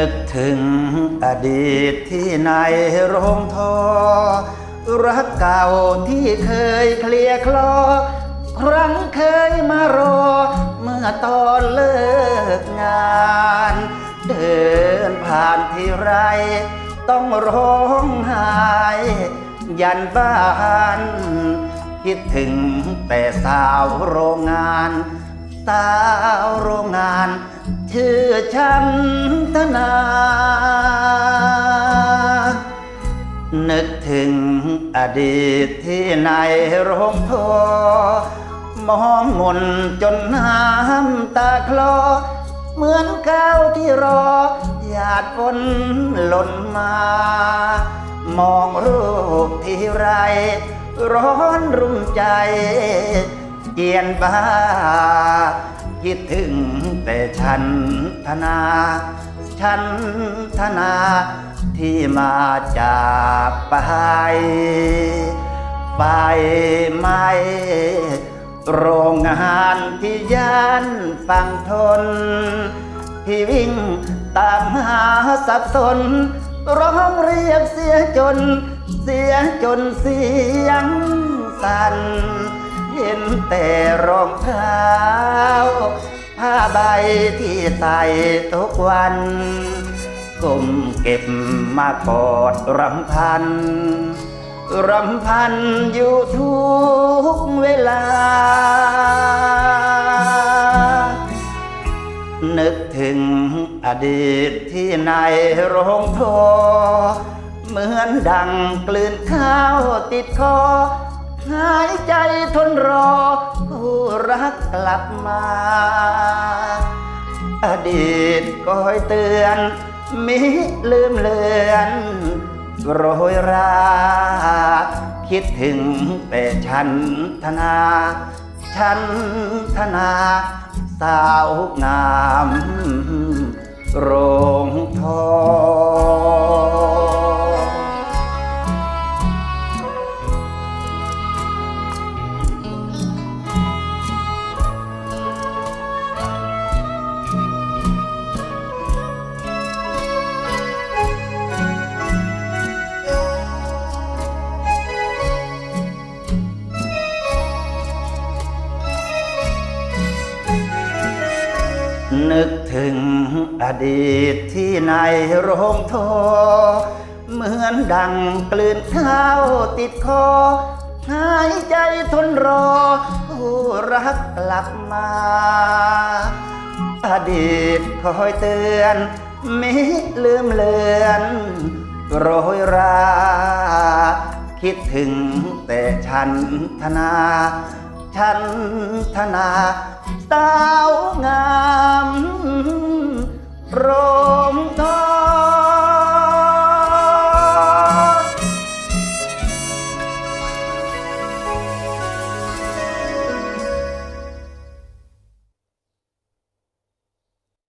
ึกถึงอดีตที่ในโรงทอ รักเก่าที่เคยเคลียคลอ ครั้งเคยมารอ เมื่อตอนเลิกงาน เดินผ่านที่ไร ต้องร้องไห้ยันบ้านคิดถึงแต่สาวโรงงาน สาวโรงงาน ชื่อฉันธนา นึกถึงอดีตที่ในโรงทอมองมนจนน้ำตาคลอ เหมือนก้าวที่รอหยาดฝนหล่นมา มองรูปที่ไร ร้อนรุ่มใจเจียนบ้าคิดถึง แต่ฉันธนา ฉันธนาที่มาจากไปไปไหมโรงงานที่ย่านฝั่งทน ที่วิ่งตามหาสับสน ร้องเรียกเสียจน เสียจนเสียงสั่นเห็นแต่รองเท้า ผ้าใบที่ใส่ทุกวันก้มเก็บมากอดรำพัน รำพันอยู่ทุกเวลา นึกถึงอดีตที่ในโรงโทอเหมือนดังกลืนข้าวติดคอ หายใจทนรอ รักกลับมา อดีตคอยเตือน มิลืมเลือนโรยรา คิดถึงแต่ฉันธนา ฉันธนา สาวงาม โรงทอง นึกถึงอดีตที่ในโรงทเหมือนดังกลืนข้าวติดคอ หายใจทนรอ ผู้รักกลับมา อดีตคอยเตือนมิลืมเลือนโรยรา คิดถึงแต่ฉันธนา ฉันธนา สาวงามรมทอ